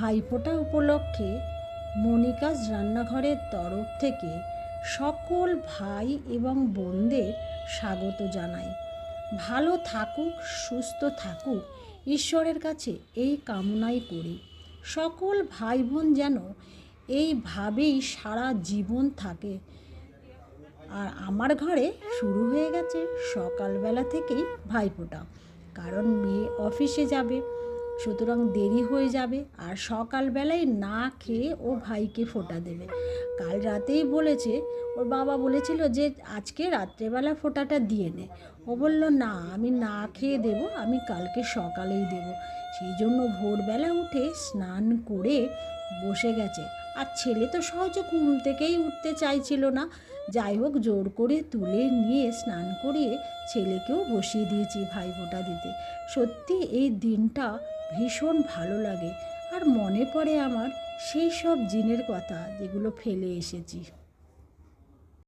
ভাইফোঁটা উপলক্ষে মনিকাস রান্নাঘরের তরফ থেকে সকল ভাই এবং বোনদের স্বাগত জানাই ভালো থাকুক, সুস্থ থাকুক, ঈশ্বরের কাছে এই কামনাই করি। সকল ভাই বোন যেন এইভাবেই সারা জীবন থাকে। আর আমার ঘরে শুরু হয়ে গেছে সকালবেলা থেকেই ভাইফোঁটা। কারণ মেয়ে অফিসে যাবে। সুতরাং দেরি হয়ে যাবে আর সকালবেলায় না খেয়ে ও ভাইকে ফোঁটা দেবে। কাল রাতেই বলেছে, ওর বাবা বলেছিল যে আজকে রাত্রেবেলা ফোঁটাটা দিয়ে নে। ও বলল, না, আমি না খেয়ে দেব, আমি কালকে সকালেই দেব। সেই জন্য ভোরবেলা উঠে স্নান করে বসে গেছে। আর ছেলে তো সহজে ঘুম থেকেই উঠতে চাইছিল না। যাই হোক, জোর করে তুলে নিয়ে স্নান করিয়ে ছেলেকেও বসিয়ে দিয়েছি ভাই ভাইফোঁটা দিতে। সত্যি এই দিনটা ভীষণ ভালো লাগে। আর মনে পড়ে আমার সেই সব জিনের কথা যেগুলো ফেলে এসেছি।